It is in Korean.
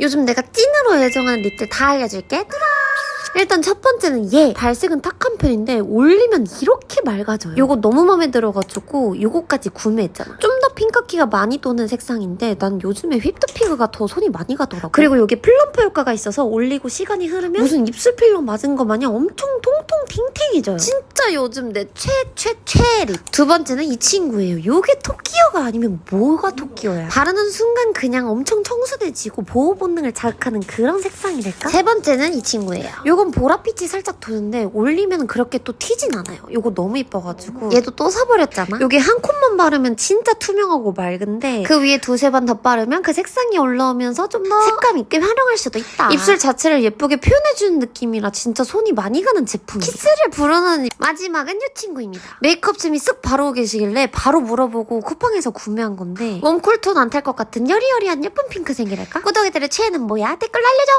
요즘 내가 찐으로 애정하는 립들 다 알려줄게. 일단 첫 번째는 얘. 발색은 탁한 편인데 올리면 이렇게 맑아져요. 요거 너무 마음에 들어가지고 요거까지 구매했잖아. 좀 더 핑크기가 많이 도는 색상인데 난 요즘에 휘프트 핑크가 더 손이 많이 가더라고. 그리고 요게 플럼프 효과가 있어서 올리고 시간이 흐르면 무슨 입술 필러 맞은 거 마냥 엄청 통통 탱탱해져요. 진짜 요즘 내 최 최 최립. 두 번째는 이 친구예요. 요게 토끼어가 아니면 뭐가 토끼어야? 바르는 순간 그냥 엄청 청순해지고 보호 본능을 자극하는 그런 색상이랄까? 세 번째는 이 친구예요. 요건 보랏빛이 살짝 도는데 올리면 그렇게 또 튀진 않아요. 요거 너무 이뻐가지고 얘도 또 사버렸잖아. 요게 한 콧만 바르면 진짜 투명하고 맑은데 그 위에 두세 번 더 바르면 그 색상이 올라오면서 좀 더 색감 있게 활용할 수도 있다. 입술 자체를 예쁘게 표현해주는 느낌이라 진짜 손이 많이 가는 제품이에요. 키스를 부르는 마지막은 이 친구입니다. 메이크업 쯤이 쓱 바르고 계시길래 바로 물어보고 쿠팡에서 구매한 건데 웜쿨톤 안 탈 것 같은 여리여리한 예쁜 핑크색이랄까? 구독이들의 최애는 뭐야? 댓글 알려줘!